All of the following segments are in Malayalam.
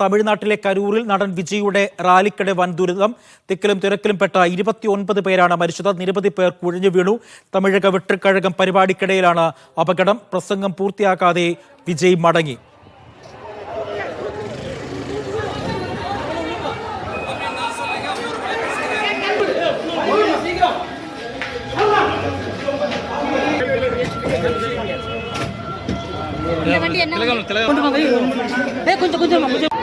തമിഴ്നാട്ടിലെ കരൂരിൽ നടൻ വിജയുടെ റാലിക്കിടെ വൻ ദുരിതം തിക്കിലും തിരക്കിലും പെട്ട ഇരുപത്തിയൊൻപത് പേരാണ് മരിച്ചത് നിരവധി പേർ കുഴഞ്ഞു വീണു തമിഴക വെട്ടിക്കഴകം പരിപാടിക്കിടയിലാണ് അപകടം പ്രസംഗം പൂർത്തിയാക്കാതെ വിജയ് മടങ്ങി இந்த வண்டி என்ன கொண்டு வாங்க ஏ கொஞ்சம் கொஞ்சம் கொஞ்சம்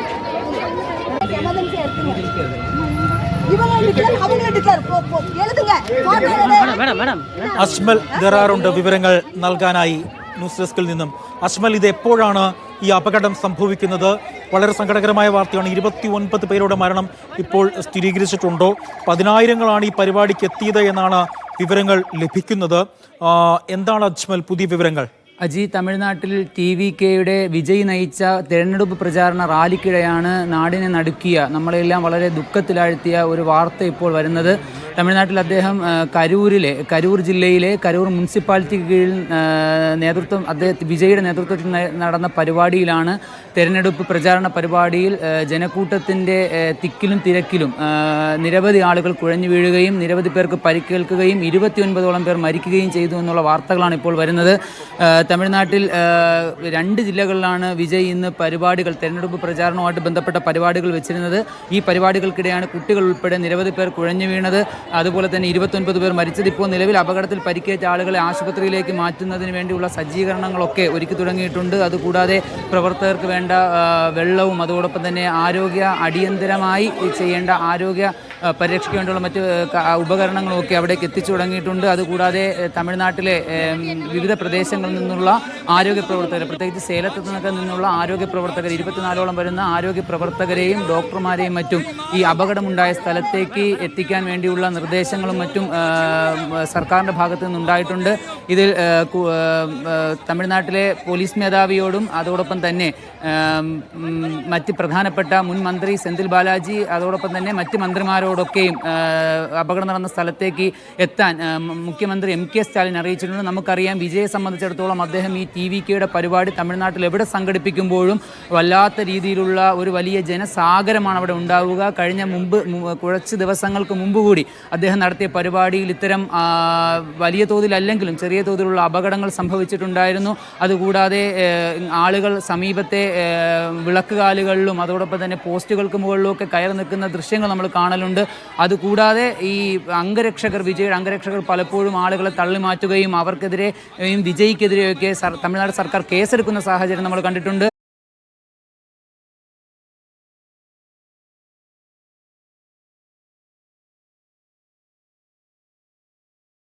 അസ്മൽ ദറാറുണ്ട് വിവരങ്ങൾ നൽകാനായി ന്യൂസ് ഡെസ്കിൽ നിന്നും. അസ്മൽ ഇത് എപ്പോഴാണ് ഈ അപകടം സംഭവിക്കുന്നത്? വളരെ സങ്കടകരമായ വാർത്തയാണ്. ഇരുപത്തി ഒൻപത് പേരുടെ മരണം ഇപ്പോൾ സ്ഥിരീകരിച്ചിട്ടുണ്ടോ? പതിനായിരങ്ങളാണ് ഈ പരിപാടിക്ക് എത്തിയത് എന്നാണ് വിവരങ്ങൾ ലഭിക്കുന്നത്. എന്താണ് അജ്മൽ പുതിയ വിവരങ്ങൾ? അജി തമിഴ്നാട്ടിൽ ടി വി കെയുടെ വിജയ് നയിച്ച തിരഞ്ഞെടുപ്പ് പ്രചാരണ റാലിക്കിടെയാണ് നാടിനെ നടുക്കിയ നമ്മളെല്ലാം വളരെ ദുഃഖത്തിലാഴ്ത്തിയ ഒരു വാർത്ത ഇപ്പോൾ വരുന്നത്. തമിഴ്നാട്ടിൽ അദ്ദേഹം കരൂരിലെ കരൂർ ജില്ലയിലെ കരൂർ മുനിസിപ്പാലിറ്റിക്ക് കീഴിൽ നേതൃത്വം അദ്ദേഹം വിജയുടെ നേതൃത്വത്തിൽ നടന്ന പരിപാടിയിലാണ് തെരഞ്ഞെടുപ്പ് പ്രചാരണ പരിപാടിയിൽ ജനക്കൂട്ടത്തിന്റെ തിക്കിലും തിരക്കിലും നിരവധി ആളുകൾ കുഴഞ്ഞു വീഴുകയും നിരവധി പേർക്ക് പരിക്കേൽക്കുകയും ഇരുപത്തിയൊൻപതോളം പേർ മരിക്കുകയും ചെയ്തു എന്നുള്ള വാർത്തകളാണ് ഇപ്പോൾ വരുന്നത്. തമിഴ്നാട്ടിൽ രണ്ട് ജില്ലകളിലാണ് വിജയ് ഇന്ന് പരിപാടികൾ തെരഞ്ഞെടുപ്പ് പ്രചാരണവുമായിട്ട് ബന്ധപ്പെട്ട പരിപാടികൾ വെച്ചിരുന്നത്. ഈ പരിപാടികൾക്കിടെയാണ് കുട്ടികൾ ഉൾപ്പെടെ നിരവധി പേർ കുഴഞ്ഞു വീണത്. അതുപോലെ തന്നെ ഇരുപത്തൊൻപത് പേർ മരിച്ചത് ഇപ്പോൾ നിലവിൽ അപകടത്തിൽ പരിക്കേറ്റ ആളുകളെ ആശുപത്രിയിലേക്ക് മാറ്റുന്നതിന് വേണ്ടിയുള്ള സജ്ജീകരണങ്ങളൊക്കെ ഒരുക്കി തുടങ്ങിയിട്ടുണ്ട്. അതുകൂടാതെ പ്രവർത്തകർക്ക് വേണ്ട വെള്ളവും അതോടൊപ്പം തന്നെ ആരോഗ്യ അടിയന്തരമായി ചെയ്യേണ്ട ആരോഗ്യ പരിരക്ഷയ്ക്ക് വേണ്ടിയുള്ള മറ്റ് ഉപകരണങ്ങളും ഒക്കെ അവിടേക്ക് എത്തിച്ചു തുടങ്ങിയിട്ടുണ്ട്. അതുകൂടാതെ തമിഴ്നാട്ടിലെ വിവിധ പ്രദേശങ്ങളിൽ നിന്നുള്ള ആരോഗ്യ പ്രവർത്തകർ പ്രത്യേകിച്ച് സേലത്ത് നിന്നൊക്കെ നിന്നുള്ള ആരോഗ്യ പ്രവർത്തകർ ഇരുപത്തിനാലോളം വരുന്ന ആരോഗ്യ പ്രവർത്തകരെയും ഡോക്ടർമാരെയും മറ്റും ഈ അപകടമുണ്ടായ സ്ഥലത്തേക്ക് എത്തിക്കാൻ വേണ്ടിയുള്ള നിർദ്ദേശങ്ങളും മറ്റും സർക്കാരിന്റെ ഭാഗത്ത് നിന്നുണ്ടായിട്ടുണ്ട്. ഇതിൽ തമിഴ്നാട്ടിലെ പോലീസ് മേധാവിയോടും അതോടൊപ്പം തന്നെ മറ്റ് പ്രധാനപ്പെട്ട മുൻ മന്ത്രി സെന്തിൽ ബാലാജി അതോടൊപ്പം തന്നെ മറ്റ് മന്ത്രിമാരോടൊക്കെയും ആ, അപകടം നടന്ന സ്ഥലത്തേക്ക് എത്താൻ മുഖ്യമന്ത്രി എം കെ സ്റ്റാലിൻ അറിയിച്ചിട്ടുണ്ട്. നമുക്കറിയാം വിജയെ സംബന്ധിച്ചിടത്തോളം അദ്ദേഹം ഈ ടി വി കെയുടെ പരിപാടി തമിഴ്നാട്ടിൽ എവിടെ സംഘടിപ്പിക്കുമ്പോഴും വല്ലാത്ത രീതിയിലുള്ള ഒരു വലിയ ജനസാഗരമാണ് അവിടെ ഉണ്ടാവുക. കഴിഞ്ഞ മുമ്പ് കുറച്ച് ദിവസങ്ങൾക്ക് മുമ്പ് കൂടി അദ്ദേഹം നടത്തിയ പരിപാടിയിൽ ഇത്തരം വലിയ തോതിലല്ലെങ്കിലും ചെറിയ തോതിലുള്ള അപകടങ്ങൾ സംഭവിച്ചിട്ടുണ്ടായിരുന്നു. അതുകൂടാതെ ആളുകൾ സമീപത്തെ വിളക്ക് വിളക്കുകാലുകളിലും അതോടൊപ്പം തന്നെ പോസ്റ്റുകൾക്ക് മുകളിലും ഒക്കെ കയറി നിൽക്കുന്ന ദൃശ്യങ്ങൾ നമ്മൾ കാണലുണ്ട്. അതുകൂടാതെ ഈ അംഗരക്ഷകർ വിജയുടെ അംഗരക്ഷകർ പലപ്പോഴും ആളുകളെ തള്ളിമാറ്റുകയും അവർക്കെതിരെയും വിജയ്ക്കെതിരെയൊക്കെ തമിഴ്നാട് സർക്കാർ കേസെടുക്കുന്ന സാഹചര്യം നമ്മൾ കണ്ടിട്ടുണ്ട്.